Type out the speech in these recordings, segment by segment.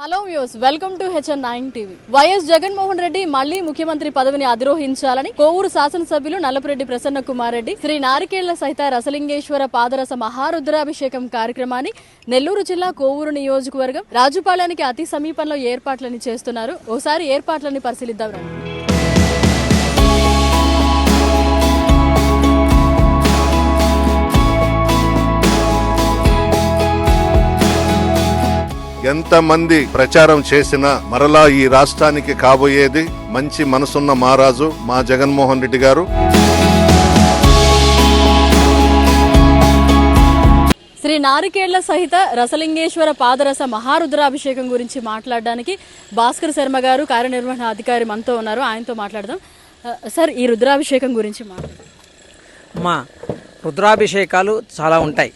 Hello views welcome to H N nine TV. Y S Jaganmohan Reddy మళ్ళీ ముఖ్యమంత్రి పదవిని అధిరోహించాలని కోవూరు శాసనసభ్యులు నల్లపురెడ్డి ప్రసన్న కుమార్ రెడ్డి శ్రీ నారికేళ్ళ సహిత రసలింగేశ్వర పాదరస మహారుద్రాభిషేకం కార్యక్రమాన్ని నెల్లూరు జిల్లా కోవూరు నియోజకవర్గం రాజుపాలెనికి అతి సమీపంలో ఏర్పాట్లని చేస్తున్నారు. ఓసారి ఏర్పాట్లని పరిశీలిద్దాం ఎంతమంది ప్రచారం చేసినా మరలా ఈ రాష్ట్రానికి కాబోయేది మంచి మనసున్న మహారాజు మా జగన్మోహన్ రెడ్డి గారు. శ్రీ నారికేళ్ళ సహిత రసలింగేశ్వర పాదరస మహారుద్రాభిషేకం గురించి మాట్లాడడానికి భాస్కర్ శర్మ గారు కార్యనిర్వహణ అధికారి మనతో ఉన్నారు. ఆయనతో మాట్లాడదాం. సార్ ఈ రుద్రాభిషేకం గురించి మాట్లాడదాం మా రుద్రాభిషేకాలు చాలా ఉంటాయి.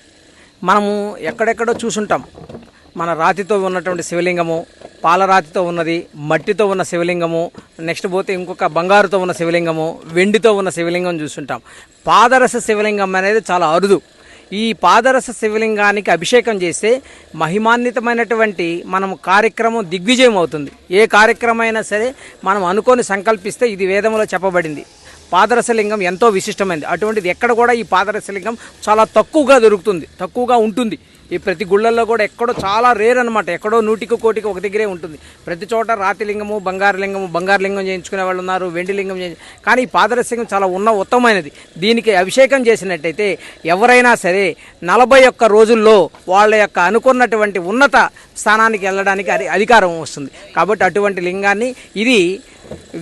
మనము ఎక్కడెక్కడో చూసుంటాం. మన రాతితో ఉన్నటువంటి శివలింగము పాలరాతితో ఉన్నది మట్టితో ఉన్న శివలింగము నెక్స్ట్ పోతే ఇంకొక బంగారుతో ఉన్న శివలింగము వెండితో ఉన్న శివలింగం చూసుంటాం పాదరస శివలింగం అనేది చాలా అరుదు. ఈ పాదరస శివలింగానికి అభిషేకం చేస్తే మహిమాన్వితమైనటువంటి మనం కార్యక్రమం దిగ్విజయం అవుతుంది. ఏ కార్యక్రమం అయినా సరే మనం అనుకొని సంకల్పిస్తే ఇది వేదంలో చెప్పబడింది. పాదరసలింగం ఎంతో విశిష్టమైనది. అటువంటిది ఎక్కడ కూడా ఈ పాదరసలింగం చాలా తక్కువగా దొరుకుతుంది తక్కువగా ఉంటుంది. ఈ ప్రతి గుళ్ళల్లో కూడా ఎక్కడో చాలా రేర్ అనమాట ఎక్కడో నూటికి కోటికి ఒక దగ్గరే ఉంటుంది. ప్రతి చోట రాతి లింగము బంగారు లింగము బంగారు లింగం చేయించుకునే వాళ్ళు ఉన్నారు వెండి లింగం చేయించు కానీ ఈ పాదరసలింగం చాలా ఉన్న ఉత్తమమైనది. దీనికి అభిషేకం చేసినట్టయితే ఎవరైనా సరే నలభై ఒక్క రోజుల్లో వాళ్ళ యొక్క అనుకున్నటువంటి ఉన్నత స్థానానికి వెళ్ళడానికి అధికారం వస్తుంది. కాబట్టి అటువంటి లింగాన్ని ఇది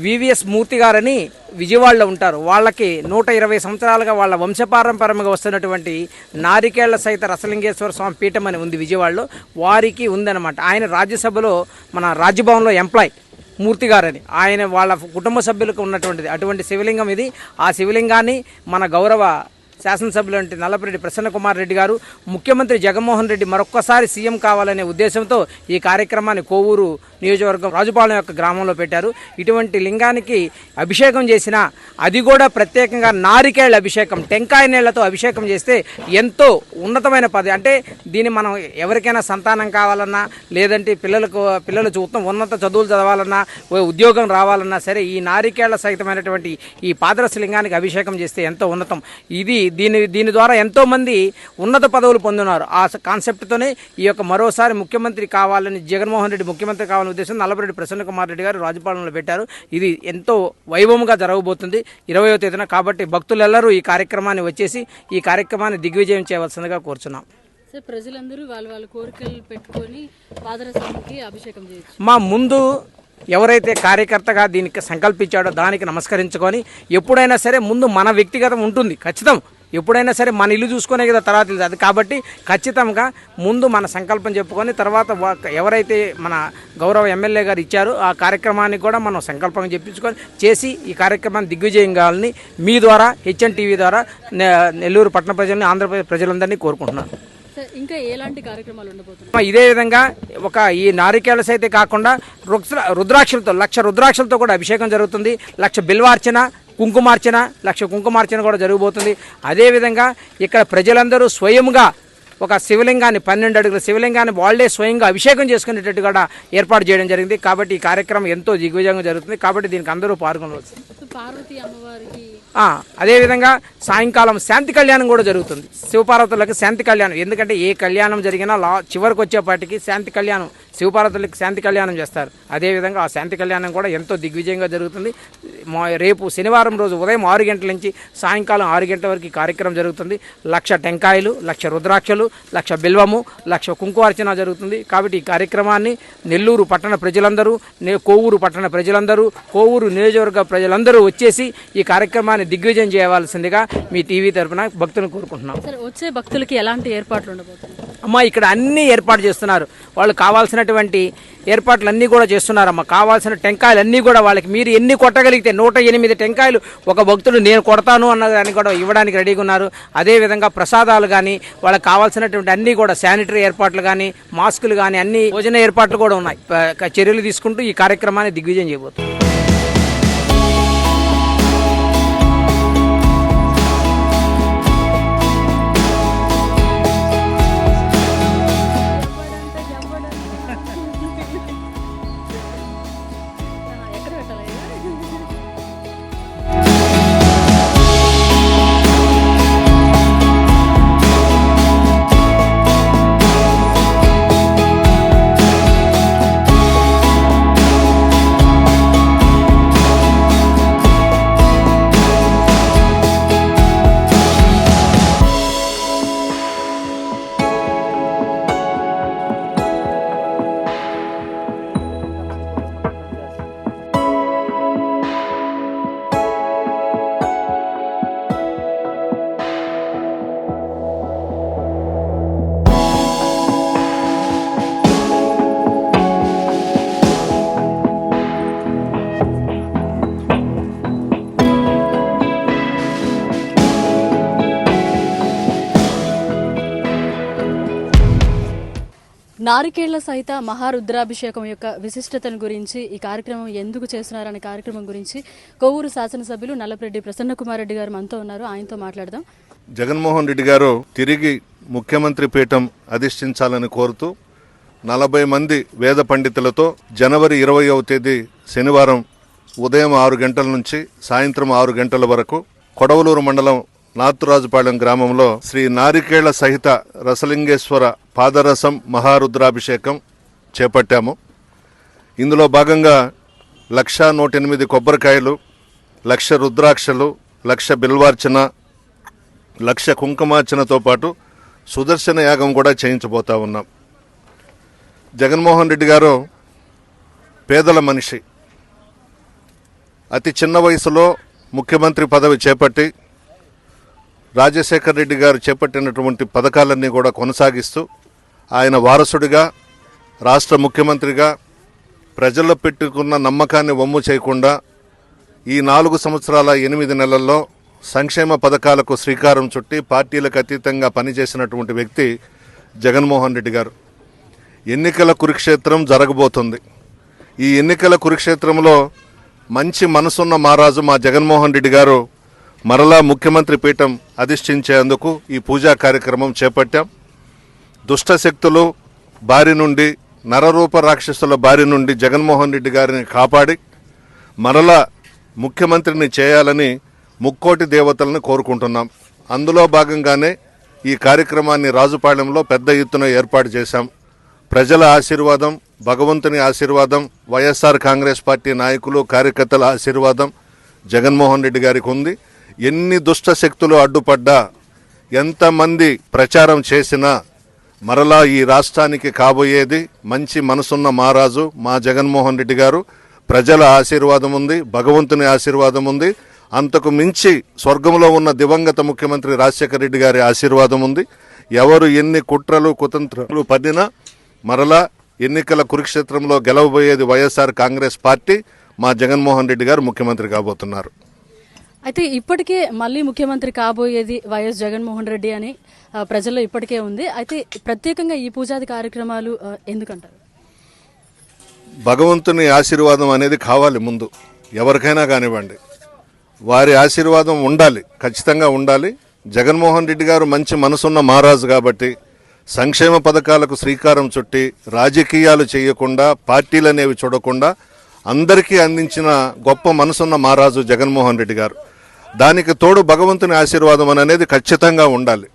వివిఎస్ మూర్తి గారని విజయవాడలో ఉంటారు. వాళ్ళకి నూట ఇరవై సంవత్సరాలుగా వాళ్ళ వంశపారంపరంగా వస్తున్నటువంటి నారికేళ్ళ సహిత రసలింగేశ్వర స్వామి పీఠం అని ఉంది విజయవాడలో. వారికి ఉందన్నమాట. ఆయన రాజ్యసభలో మన రాజ్యభవన్లో ఎంప్లాయ్ మూర్తి గారని. ఆయన వాళ్ళ కుటుంబ సభ్యులకు ఉన్నటువంటిది అటువంటి శివలింగం ఇది. ఆ శివలింగాన్ని మన గౌరవ శాసనసభ్యులు నల్లపరెడ్డి ప్రసన్న కుమార్ రెడ్డి గారు ముఖ్యమంత్రి జగన్మోహన్ రెడ్డి మరొక్కసారి సీఎం కావాలనే ఉద్దేశంతో ఈ కార్యక్రమాన్ని కోవూరు నియోజకవర్గం రాజుపాలెం యొక్క గ్రామంలో పెట్టారు. ఇటువంటి లింగానికి అభిషేకం చేసిన అది కూడా ప్రత్యేకంగా నారికేళ్ళ అభిషేకం టెంకాయ నీళ్ళతో అభిషేకం చేస్తే ఎంతో ఉన్నతమైన పది అంటే దీన్ని మనం ఎవరికైనా సంతానం కావాలన్నా లేదంటే పిల్లలకు పిల్లలు చూస్తాం ఉన్నత చదువులు చదవాలన్నా ఉద్యోగం రావాలన్నా సరే ఈ నారికేళ్ళ సహితమైనటువంటి ఈ పాదరస లింగానికి అభిషేకం చేస్తే ఎంతో ఉన్నతం. ఇది దీని దీని ద్వారా ఎంతో మంది ఉన్నత పదవులు పొందున్నారు. ఆ కాన్సెప్ట్తోనే ఈ యొక్క మరోసారి ముఖ్యమంత్రి కావాలని జగన్మోహన్ రెడ్డి ముఖ్యమంత్రి కావాలని ఉద్దేశం నల్లబరెడ్డి ప్రసన్న కుమార్ రెడ్డి గారు రాజపాలనలో పెట్టారు. ఇది ఎంతో వైభవంగా జరగబోతుంది. ఇరవయో తేదీన కాబట్టి భక్తులెల్లరూ ఈ కార్యక్రమాన్ని వచ్చేసి ఈ కార్యక్రమాన్ని దిగ్విజయం చేయవలసిందిగా కోరుచున్నాం. సార్ ప్రజలందరూ వాళ్ళ వాళ్ళ కోరికలు పెట్టుకొని పాదరసానికి అభిషేకం చేయొచ్చు. మా ముందు ఎవరైతే కార్యకర్తగా దీనికి సంకల్పించాడో దానికి నమస్కరించుకొని ఎప్పుడైనా సరే ముందు మన వ్యక్తిగతం ఉంటుంది. ఖచ్చితం. ఎప్పుడైనా సరే మన ఇల్లు చూసుకునే కదా తర్వాత అది కాబట్టి ఖచ్చితంగా ముందు మన సంకల్పం చెప్పుకొని తర్వాత ఎవరైతే మన గౌరవ ఎమ్మెల్యే గారు ఇచ్చారో ఆ కార్యక్రమానికి కూడా మనం సంకల్పం చెప్పించుకొని చేసి ఈ కార్యక్రమాన్ని దిగ్విజయం కావాలని మీ ద్వారా హెచ్ఎన్ టీవీ ద్వారా నె- నెల్లూరు పట్టణ ప్రజలని ఆంధ్రప్రదేశ్ ప్రజలందరినీ కోరుకుంటున్నాను. ఇంకా ఎలాంటి కార్యక్రమాలు ఉండబోతున్నాయి? ఇదే విధంగా ఒక ఈ నారికేళ సైతే కాకుండా రుద్ర రుద్రాక్షలతో లక్ష రుద్రాక్షలతో కూడా అభిషేకం జరుగుతుంది. లక్ష బిల్వార్చన కుంకుమార్చన లక్ష కుంకుమార్చన కూడా జరగబోతుంది. అదేవిధంగా ఇక్కడ ప్రజలందరూ స్వయంగా ఒక శివలింగాన్ని పన్నెండు అడుగుల శివలింగాన్ని వాళ్ళే స్వయంగా అభిషేకం చేసుకునేటట్టు కూడా ఏర్పాటు చేయడం జరిగింది. కాబట్టి ఈ కార్యక్రమం ఎంతో దిగ్విజయంగా జరుగుతుంది. కాబట్టి దీనికి అందరూ పాల్గొనవచ్చు పార్వతీ అమ్మవారికి అదేవిధంగా సాయంకాలం శాంతి కళ్యాణం కూడా జరుగుతుంది. శివపార్వతులకు శాంతి కళ్యాణం. ఎందుకంటే ఏ కళ్యాణం జరిగినా లా చివరికి వచ్చేపాటికి శాంతి కళ్యాణం. శివపార్వతులకు శాంతి కళ్యాణం చేస్తారు. అదేవిధంగా ఆ శాంతి కళ్యాణం కూడా ఎంతో దిగ్విజయంగా జరుగుతుంది. మా రేపు శనివారం రోజు ఉదయం ఆరు గంటల నుంచి సాయంకాలం ఆరు గంటల వరకు కార్యక్రమం జరుగుతుంది. లక్ష టెంకాయలు లక్ష రుద్రాక్షలు లక్ష బిల్వము లక్ష కుంకుమార్చన జరుగుతుంది. కాబట్టి ఈ కార్యక్రమాన్ని నెల్లూరు పట్టణ ప్రజలందరూ నే- కోవూరు పట్టణ ప్రజలందరూ కోవూరు నియోజకవర్గ ప్రజలందరూ వచ్చేసి ఈ కార్యక్రమాన్ని దిగ్విజయం చేయవలసిందిగా మీ టీవీ తరపున భక్తులను కోరుకుంటున్నాం. వచ్చే భక్తులకి ఎలాంటి ఏర్పాట్లు ఉండబోతున్నాయి? అమ్మ ఇక్కడ అన్ని ఏర్పాటు చేస్తున్నారు. వాళ్ళు కావాల్సినటువంటి ఏర్పాట్లు అన్నీ కూడా చేస్తున్నారమ్మా. కావాల్సిన టెంకాయలు అన్నీ కూడా వాళ్ళకి మీరు ఎన్ని కొట్టగలిగితే నూట ఎనిమిది టెంకాయలు ఒక భక్తుడు నేను కొడతాను అన్న దాన్ని కూడా ఇవ్వడానికి రెడీగా ఉన్నారు. అదేవిధంగా ప్రసాదాలు కానీ వాళ్ళకి కావాల్సినటువంటి అన్నీ కూడా శానిటరీ ఏర్పాట్లు కానీ మాస్కులు కానీ అన్ని భోజన ఏర్పాట్లు కూడా ఉన్నాయి. చర్యలు తీసుకుంటూ ఈ కార్యక్రమాన్ని దిగ్విజయం చేయబోతున్నారు నారికేళ్ళ సహిత మహారుద్రాభిషేకం యొక్క విశిష్టతను గురించి ఈ కార్యక్రమం ఎందుకు చేస్తున్నారనే కార్యక్రమం గురించి కొవ్వూరు శాసనసభ్యులు నల్లపరెడ్డి ప్రసన్న కుమార్ రెడ్డి గారు మనతో ఉన్నారు. ఆయనతో మాట్లాడదాం. జగన్మోహన్ రెడ్డి గారు తిరిగి ముఖ్యమంత్రి పీఠం అధిష్ఠించాలని కోరుతూ నలభై మంది వేద పండితులతో జనవరి ఇరవయవ తేదీ శనివారం ఉదయం ఆరు గంటల నుంచి సాయంత్రం ఆరు గంటల వరకు కొడవలూరు మండలం నాతురాజుపాళెం గ్రామంలో శ్రీ నారికేళ్ళ సహిత రసలింగేశ్వర పాదరసం మహారుద్రాభిషేకం చేపట్టాము. ఇందులో భాగంగా లక్ష నూట ఎనిమిది కొబ్బరికాయలు లక్ష రుద్రాక్షలు లక్ష బిల్వార్చన లక్ష కుంకుమార్చనతో పాటు సుదర్శన యాగం కూడా చేయించబోతా ఉన్నాం. జగన్మోహన్ రెడ్డి గారు పేదల మనిషి. అతి చిన్న వయసులో ముఖ్యమంత్రి పదవి చేపట్టి రాజశేఖర్ రెడ్డి గారు చేపట్టినటువంటి పథకాలన్నీ కూడా కొనసాగిస్తూ ఆయన వారసుడిగా రాష్ట్ర ముఖ్యమంత్రిగా ప్రజల్లో పెట్టుకున్న నమ్మకాన్ని వమ్ము చేయకుండా ఈ నాలుగు సంవత్సరాల ఎనిమిది నెలల్లో సంక్షేమ పథకాలకు శ్రీకారం చుట్టి పార్టీలకు అతీతంగా పనిచేసినటువంటి వ్యక్తి జగన్మోహన్ రెడ్డి గారు. ఎన్నికల కురుక్షేత్రం జరగబోతుంది. ఈ ఎన్నికల కురుక్షేత్రంలో మంచి మనసున్న మహారాజు మా జగన్మోహన్ రెడ్డి గారు మరలా ముఖ్యమంత్రి పీఠం అధిష్ఠించేందుకు ఈ పూజా కార్యక్రమం చేపట్టాం. దుష్ట శక్తులు బారి నుండి నరరూప రాక్షసుల బారి నుండి జగన్మోహన్ రెడ్డి గారిని కాపాడి మరలా ముఖ్యమంత్రిని చేయాలని ముక్కోటి దేవతలను కోరుకుంటున్నాం. అందులో భాగంగానే ఈ కార్యక్రమాన్ని రాజుపాళెంలో పెద్ద ఎత్తున ఏర్పాటు చేశాం. ప్రజల ఆశీర్వాదం భగవంతుని ఆశీర్వాదం వైఎస్ఆర్ కాంగ్రెస్ పార్టీ నాయకులు కార్యకర్తల ఆశీర్వాదం జగన్మోహన్ రెడ్డి గారికి ఉంది. ఎన్ని దుష్ట శక్తులు అడ్డుపడ్డా ఎంతమంది ప్రచారం చేసినా మరలా ఈ రాష్ట్రానికి కాబోయేది మంచి మనసున్న మహారాజు మా జగన్మోహన్ రెడ్డి గారు. ప్రజల ఆశీర్వాదం ఉంది భగవంతుని ఆశీర్వాదం ఉంది. అంతకు మించి స్వర్గంలో ఉన్న దివంగత ముఖ్యమంత్రి రాజశేఖర రెడ్డి గారి ఆశీర్వాదం ఉంది. ఎవరు ఎన్ని కుట్రలు కుతంత్రాలు పడినా మరలా ఎన్నికల కురుక్షేత్రంలో గెలవబోయేది వైఎస్ఆర్ కాంగ్రెస్ పార్టీ మా జగన్మోహన్ రెడ్డి గారు ముఖ్యమంత్రి కాబోతున్నారు. అయితే ఇప్పటికే మళ్ళీ ముఖ్యమంత్రి కాబోయేది వైఎస్ జగన్మోహన్ రెడ్డి అని ప్రజల్లో ఇప్పటికే ఉంది. అయితే ప్రత్యేకంగా ఈ పూజాది కార్యక్రమాలు ఎందుకంటారు? భగవంతుని ఆశీర్వాదం అనేది కావాలి ముందు. ఎవరికైనా కానివ్వండి. వారి ఆశీర్వాదం ఉండాలి ఖచ్చితంగా ఉండాలి. జగన్మోహన్ రెడ్డి గారు మంచి మనసున్న మహారాజు కాబట్టి సంక్షేమ పథకాలకు శ్రీకారం చుట్టి రాజకీయాలు చేయకుండా పార్టీలు అనేవి చూడకుండా అందరికీ అందించిన గొప్ప మనసున్న మహారాజు జగన్మోహన్ రెడ్డి గారు. దానికి తోడు భగవంతుని ఆశీర్వాదం అనేది ఖచ్చితంగా ఉండాలి.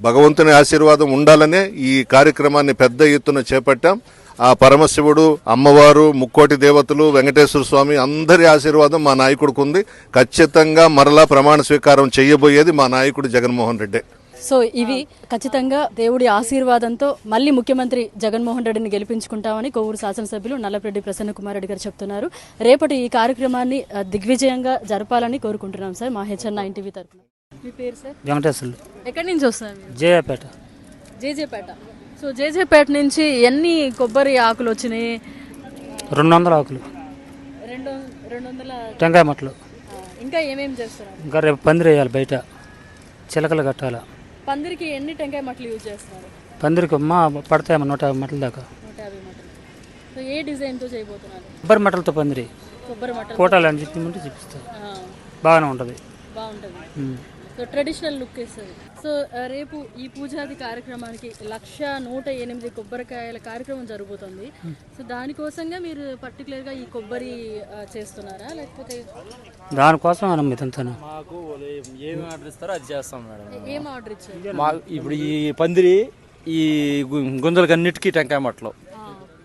భగవంతుని ఆశీర్వాదం ఉండాలనే ఈ కార్యక్రమాన్ని పెద్ద ఎత్తున చేపట్టాం. ఆ పరమశివుడు అమ్మవారు ముక్కోటి దేవతలు వెంకటేశ్వర స్వామి అందరి ఆశీర్వాదం మా నాయకుడికి ఉంది. ఖచ్చితంగా మరలా ప్రమాణ స్వీకారం చేయబోయేది మా నాయకుడు జగన్మోహన్ రెడ్డి. సో ఇవి ఖచ్చితంగా దేవుడి ఆశీర్వాదంతో మళ్ళీ ముఖ్యమంత్రి జగన్మోహన్ రెడ్డిని గెలిపించుకుంటామని కొవ్వూరు శాసనసభ్యులు నల్లపరెడ్డి ప్రసన్న కుమార్ రెడ్డి గారు చెప్తున్నారు. రేపటి ఈ కార్యక్రమాన్ని దిగ్విజయంగా జరపాలని కోరుకుంటున్నాం సార్. మా హెచ్ఎన్ నైన్ టీవీ తరఫున. మీ పేరు సార్? వెంకటేశ్వర్లు ఎక్కడి నుంచి జేఏపేట జేజేపేట. సో జేజేపేట నుంచి ఎన్ని కొబ్బరి ఆకులు వచ్చినాయి? రెండు వందల ఆకులు. రెండు రెండు వందల టెంకాయ మట్టలు ఆ, ఇంకా ఏమేమి చేస్తున్నారు ఇంకా రేపు పందిరి వేయాలి బయట. చిలకలు కట్టాల. పందిరికి ఎన్ని టెంకాయ మట్టలు యూజ్ చేస్తున్నారు? పందిరికి మా పడతాయమ్మ నూట యాభై మట్టల దాకా. నూట యాభై మట్టలు సో ఏ డిజైన్తో చేయబోతున్నారు? కొబ్బరి మట్టలతో పందిరి. కొబ్బరి మట్టలు ఫోటోలు అని చెప్పి చూపిస్తారు ఆ, బాగానే ఉంటుంది. బాగుంటుంది. ఉమ్. సో ట్రెడిషనల్ లుక్ ఇస్తుంది సో రేపు ఈ పూజాది కార్యక్రమానికి లక్ష నూట ఎనిమిది కొబ్బరికాయల కార్యక్రమం జరుగుతుంది సో దానికోసంగా మీరు పర్టికులర్గా ఈ కొబ్బరి చేస్తున్నారా? లేకపోతే దానికోసం మనం ఇదంతా మాకు ఏమి ఆర్డర్ ఇస్తారో అది చేస్తాం మేడం. ఏం ఆర్డర్ ఇచ్చారు? మా ఇప్పుడు ఈ పందిరి ఈ గు- గుంజలకి అన్నిటికీ టెంకాయ మట్టలు. ఆ,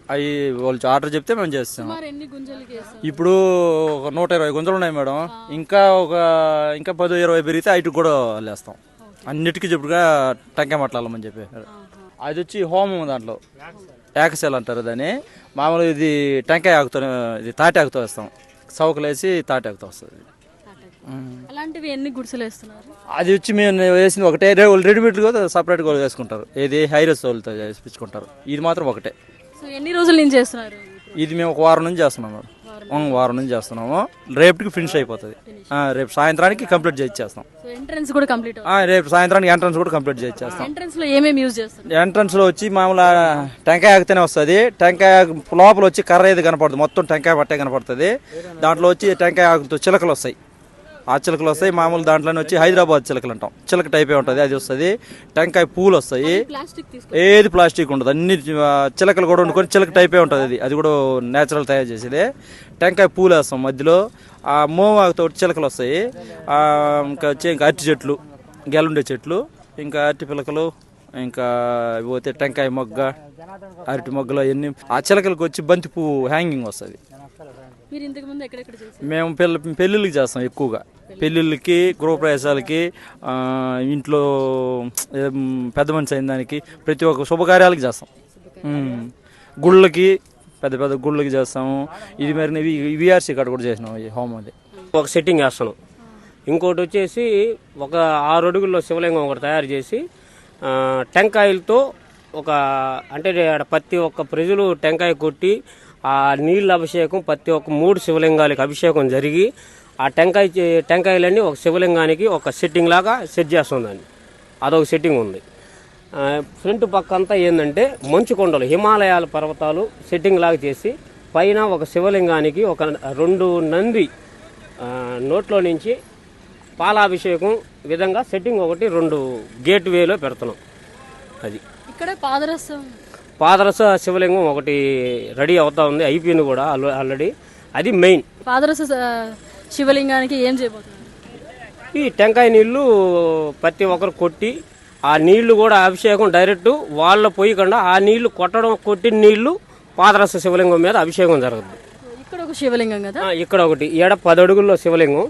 అవి వాళ్ళు ఆర్డర్ చెప్తే మేము చేస్తాం. ఇప్పుడు ఒక నూట ఇరవై గుంజలు ఉన్నాయి మేడం. ఇంకా ఒక ఇంకా పది ఇరవై పెరిగితే ఐటుకు కూడా లేస్తాం. అన్నిటికీ చెప్పుడుగా టెంకాయ మట్టలామని చెప్పి. అది వచ్చి హోమం దాంట్లో. ఏకశీల అంటారు దాన్ని. మామూలు ఇది టెంకాయ ఆకుతో ఇది తాటి ఆకుతో వేస్తాం. సౌకలు వేసి తాటి ఆకుతో వస్తుంది. అలాంటివి ఎన్ని గుడిసెలు వేస్తున్నారు? అది వచ్చి మేము వేసింది ఒకటే. రే- వాళ్ళు రెడీమేడ్గా సపరేట్గా వేసుకుంటారు. ఏది హైరస్ వాళ్ళతో వేసుకుంటారు ఇది మాత్రం ఒకటే. సో ఎన్ని రోజుల నుంచి చేస్తున్నారు? ఇది మేము ఒక వారం నుంచి చేస్తున్నాం వారం నుంచి చేస్తున్నాము. రేపటికి ఫినిష్ అయిపోతుంది. రేపు సాయంత్రానికి కంప్లీట్ చేయించేస్తాం సో ఎంట్రన్స్ కూడా కంప్లీట్ రేపు సాయంత్రానికి ఎంట్రన్స్ కూడా కంప్లీట్ చేయించేస్తాం ఎంట్రన్స్లో ఏమేమి యూజ్ చేస్తారు? ఎంట్రన్స్లో వచ్చి మామూలు టెంకాయ ఆగితేనే వస్తుంది. టెంకాయ లోపల వచ్చి కర్ర ఏది కనపడుతుంది మొత్తం టెంకాయ పట్టే కనపడుతుంది. దాంట్లో వచ్చి టెంకాయ ఆకుతో చిలకలు వస్తాయి. ఆ చిలకలు వస్తాయి మామూలు దాంట్లోనే వచ్చి హైదరాబాద్ చిలకలు అంటాం. చిలక టైపే ఉంటుంది అది వస్తుంది. టెంకాయ పూలు వస్తాయి. ఏది ప్లాస్టిక్ ఉండదు అన్ని చిలకలు కూడా వండుకొని చిలక టైపే ఉంటుంది అది. అది కూడా నేచురల్ తయారు చేసేది. టెంకాయ పూలు వేస్తాం మధ్యలో. ఆ మోమాకుతో చిలకలు వస్తాయి. ఇంకా వచ్చి ఇంకా అరటి చెట్లు గెలుండే చెట్లు ఇంకా అరటి పిలకలు ఇంకా పోతే టెంకాయ మొగ్గ అరటి మొగ్గలు అవన్నీ. ఆ చిలకలకు వచ్చి బంతి పువ్వు హ్యాంగింగ్ వస్తుంది. మీరు ఇంతకు ముందు ఎక్కడెక్కడ చేశారు? మేము పెళ్ళి పెళ్ళిళ్ళకి చేస్తాం ఎక్కువగా. పెళ్ళిళ్ళకి గృహప్రవేశాలకి ఆ, ఇంట్లో పెద్ద మనిషి అయిన దానికి ప్రతి ఒక్క శుభకార్యాలకి చేస్తాం. గుళ్ళకి పెద్ద పెద్ద గుళ్ళకి చేస్తాము. ఇది మరి విఆర్సీ కాడ కూడా చేసినాం ఈ హోమం అది. ఒక సెట్టింగ్ వేస్తాను ఇంకోటి వచ్చేసి ఒక ఆరు అడుగుల్లో శివలింగం ఒకటి తయారు చేసి ఆ, టెంకాయలతో ఒక అంటే ఆడ ప్రతి ఒక్క ప్రజలు టెంకాయ కొట్టి ఆ నీళ్ళ అభిషేకం ప్రతి ఒక్క మూడు శివలింగాలకి అభిషేకం జరిగి ఆ టెంకాయ టెంకాయలన్నీ ఒక శివలింగానికి ఒక సెట్టింగ్ లాగా సెట్ చేస్తుందండి. అదొక సెట్టింగ్ ఉంది. ఫ్రంట్ పక్క అంతా ఏంటంటే మంచు కొండలు హిమాలయాల పర్వతాలు సెట్టింగ్ లాగా చేసి పైన ఒక శివలింగానికి ఒక రెండు నంది నోట్లో నుంచి పాలాభిషేకం విధంగా సెట్టింగ్ ఒకటి రెండు గేట్ వేలో పెడుతున్నాం. అది. ఇక్కడ పాదరసం పాదరస శివలింగం ఒకటి రెడీ అవుతా ఉంది అయిపోయింది కూడా ఆల్- ఆల్రెడీ అది మెయిన్. పాదరస శివలింగానికి ఏం చేయబోతున్నారు? ఈ టెంకాయ నీళ్ళు ప్రతి ఒక్కరు కొట్టి ఆ నీళ్ళు కూడా అభిషేకం డైరెక్ట్ వాళ్ళ పోయకుండా ఆ నీళ్ళు కొట్టడం కొట్టిన నీళ్ళు పాదరస శివలింగం మీద అభిషేకం జరుగుతుంది. ఇక్కడ ఒక శివలింగం కదా? ఇక్కడ ఒకటి. ఏడ పది అడుగుల్లో శివలింగం.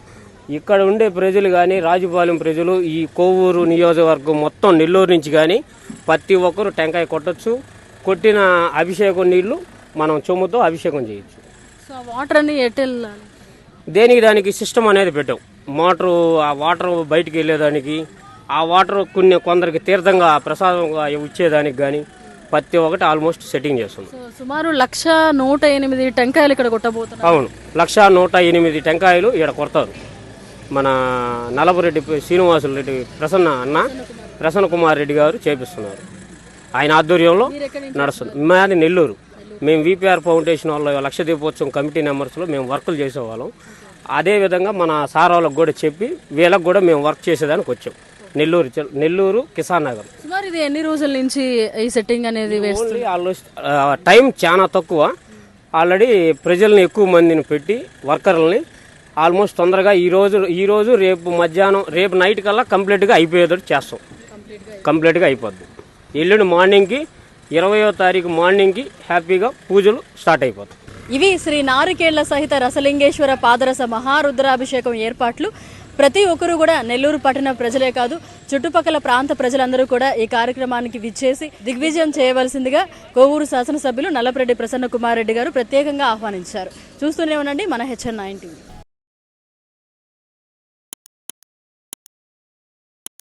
ఇక్కడ ఉండే ప్రజలు కానీ రాజుపాలెం ప్రజలు ఈ కోవూరు నియోజకవర్గం మొత్తం నెల్లూరు నుంచి కానీ ప్రతి ఒక్కరు టెంకాయ కొట్టచ్చు. కొట్టిన అభిషేకం నీళ్ళు మనం చొమ్ముతో అభిషేకం చేయొచ్చు. సో ఆ వాటర్ అన్ని ఎటు వెళ్ళాలి? దేనికి దానికి సిస్టమ్ అనేది పెట్టాం. మోటారు ఆ వాటర్ బయటికి వెళ్ళేదానికి ఆ వాటర్ కొన్ని కొందరికి తీర్థంగా ప్రసాదంగా ఇచ్చేదానికి కానీ ప్రతి ఒక్కటి ఆల్మోస్ట్ సెట్టింగ్ చేస్తున్నాం. సో సుమారు లక్ష నూట ఎనిమిది టెంకాయలు ఇక్కడ కొట్టబోతున్నారు. అవును. లక్ష నూట ఎనిమిది టెంకాయలు ఇక్కడ కొడతారు. మన నలభరెడ్డి శ్రీనివాసులు రెడ్డి ప్రసన్న అన్న ప్రసన్న కుమార్ రెడ్డి గారు చేపిస్తున్నారు. ఆయన ఆధ్వర్యంలో నడుస్తుంది. మాది నెల్లూరు. మేము విపిఆర్ ఫౌండేషన్ వాళ్ళ లక్ష దీపోత్సవం కమిటీ మెంబర్స్లో మేము వర్కులు చేసేవాళ్ళం. అదేవిధంగా మన సార్ వాళ్ళకి కూడా చెప్పి వీళ్ళకి కూడా మేము వర్క్ చేసేదానికి వచ్చాం. నెల్లూరు నెల్లూరు కిసాన్ నగర్. సుమారు ఇది ఎన్ని రోజుల నుంచి ఈ సెట్టింగ్ అనేది టైం చాలా తక్కువ. ఆల్రెడీ ప్రజల్ని ఎక్కువ మందిని పెట్టి వర్కర్లని ఆల్మోస్ట్ తొందరగా ఈ రోజు ఈ రోజు రేపు మధ్యాహ్నం రేపు నైట్ కల్లా కంప్లీట్గా అయిపోయేటట్టు చేస్తాం. కంప్లీట్గా అయిపోద్ది. ఎల్లుండి మార్నింగ్కి ఇరవయో తారీఖు మార్నింగ్కి హ్యాపీగా పూజలు స్టార్ట్ అయిపోతాయి. ఇవి శ్రీ నారికేళ్ళ సహిత రసలింగేశ్వర పాదరస మహారుద్రాభిషేకం ఏర్పాట్లు. ప్రతి ఒక్కరూ కూడా నెల్లూరు పట్టణ ప్రజలే కాదు చుట్టుపక్కల ప్రాంత ప్రజలందరూ కూడా ఈ కార్యక్రమానికి విచ్చేసి దిగ్విజయం చేయవలసిందిగా కోవూరు శాసనసభ్యులు నల్లపరెడ్డి ప్రసన్న కుమార్ రెడ్డి గారు ప్రత్యేకంగా ఆహ్వానించారు. చూస్తూనే ఉండండి మన హెచ్ఎన్ నైన్